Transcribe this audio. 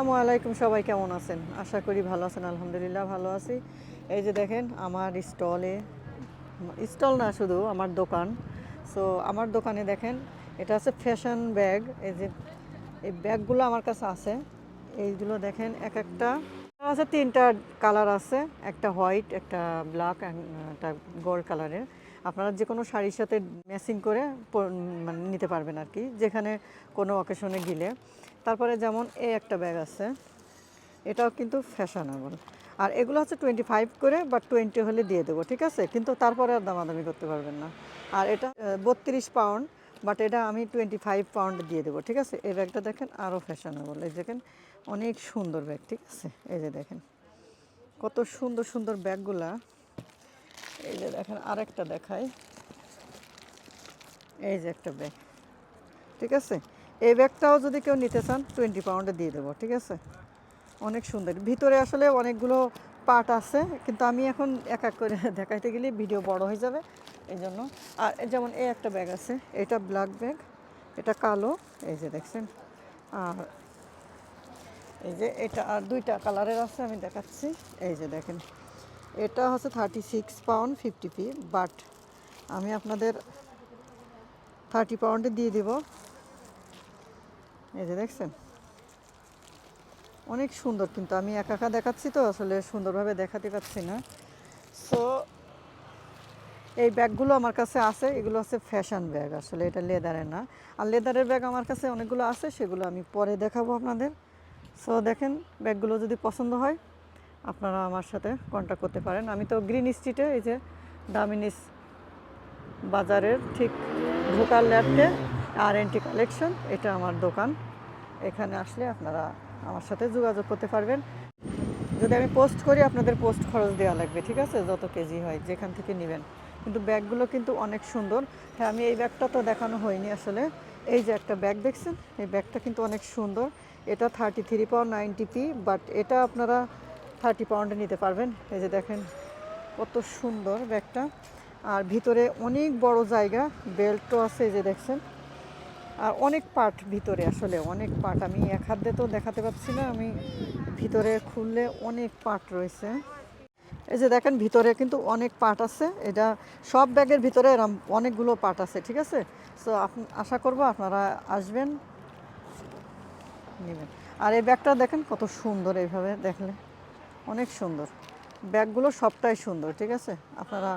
আসসালামু আলাইকুম, সবাই কেমন আছেন? আশা করি ভালো আছেন, আলহামদুলিল্লাহ ভালো আছি। এই যে দেখেন, আমার স্টলে, স্টল না শুধু, আমার দোকান। সো আমার দোকানে দেখেন, এটা আছে ফ্যাশন ব্যাগ এই যে, এই ব্যাগগুলো আমার কাছে আছে। এইগুলো দেখেন, এক একটা আছে, তিনটা কালার আছে। একটা হোয়াইট, একটা ব্ল্যাক একটা গোল্ড কালারের। আপনারা যে কোনো শাড়ির সাথে ম্যাচিং করে মানে নিতে পারবেন আর কি, যেখানে কোনো অকেশনে গেলে। তারপরে যেমন এই একটা ব্যাগ আছে, এটাও কিন্তু ফ্যাশনেবল আর এগুলো হচ্ছে টোয়েন্টি ফাইভ করে বা টোয়েন্টি হলে দিয়ে দেবো, ঠিক আছে? কিন্তু তারপরে আর দামাদামি করতে পারবেন না। আর এটা বত্রিশ পাউন্ড বাট এটা আমি টোয়েন্টি ফাইভ পাউন্ড দিয়ে দেবো, ঠিক আছে? এই ব্যাগটা দেখেন আরও ফ্যাশনেবল এই দেখেন, অনেক সুন্দর ব্যাগ ঠিক আছে? এই যে দেখেন, কত সুন্দর সুন্দর ব্যাগগুলা এই যে দেখেন, আরেকটা দেখাই। এই যে একটা ব্যাগ ঠিক আছে? এই ব্যাগটাও যদি কেউ নিতে চান টোয়েন্টি পাউন্ডে দিয়ে দেবো, ঠিক আছে? অনেক সুন্দর। ভিতরে আসলে অনেকগুলো পার্ট আছে, কিন্তু আমি এখন এক এক করে দেখাইতে গেলে ভিডিও বড় হয়ে যাবে, এই জন্য। আর যেমন এই একটা ব্যাগ আছে, এটা ব্ল্যাক ব্যাগ এটা কালো, এই যে দেখছেন? আর এই যে এটা, আর দুইটা কালারের আছে, আমি দেখাচ্ছি। এই যে দেখেন, এটা হচ্ছে thirty six pound fifty P but আমি আপনাদের থার্টি পাউন্ডে দিয়ে দিব। এই যে দেখছেন? অনেক সুন্দর কিন্তু আমি একা একা দেখাচ্ছি তো, আসলে সুন্দরভাবে দেখাতে পারছি না। সো এই ব্যাগগুলো আমার কাছে আছে, এগুলো হচ্ছে ফ্যাশন ব্যাগ আসলে এটা লেদারের না। আর লেদারের ব্যাগ আমার কাছে অনেকগুলো আছে, সেগুলো আমি পরে দেখাবো আপনাদের। সো দেখেন, ব্যাগগুলো যদি পছন্দ হয়, আপনারা আমার সাথে কন্ট্যাক্ট করতে পারেন। আমি তো গ্রিন স্ট্রিটে, এই যে দামিনিস বাজারের ঠিক ঢোকার ল্যাবটে আর এনটি কালেকশন এটা আমার দোকান। এখানে আসলে আপনারা আমার সাথে যোগাযোগ করতে পারবেন। যদি আমি পোস্ট করি, আপনাদের পোস্ট খরচ দেওয়া লাগবে, ঠিক আছে? যত কেজি হয়, যেখান থেকে নেবেন। কিন্তু ব্যাগগুলো কিন্তু অনেক সুন্দর। হ্যাঁ আমি এই ব্যাগটা তো দেখানো হয়নি আসলে। এই যে একটা ব্যাগ দেখছেন? এই ব্যাগটা কিন্তু অনেক সুন্দর। এটা thirty three pound ninety P but এটা আপনারা থার্টি পাউন্ডে নিতে পারবেন। এই যে দেখেন, কত সুন্দর ব্যাগটা। আর ভিতরে অনেক বড় জায়গা বেল্টও আছে, এই যে দেখছেন? আর অনেক পার্ট ভিতরে আসলে, অনেক পার্ট আমি এক হাত তো দেখাতে পারছি না, আমি ভিতরে খুললে অনেক পার্ট রয়েছে। এই যে দেখেন, ভিতরে কিন্তু অনেক পার্ট আছে। এটা সব ব্যাগের ভিতরে এরম অনেকগুলো পার্ট আছে, ঠিক আছে? সো আশা করব আপনারা আসবেন, নেবেন। আর এই ব্যাগটা দেখেন কত সুন্দর এইভাবে দেখলে। অনেক সুন্দর। ব্যাগগুলো সবটাই সুন্দর, ঠিক আছে? আপনারা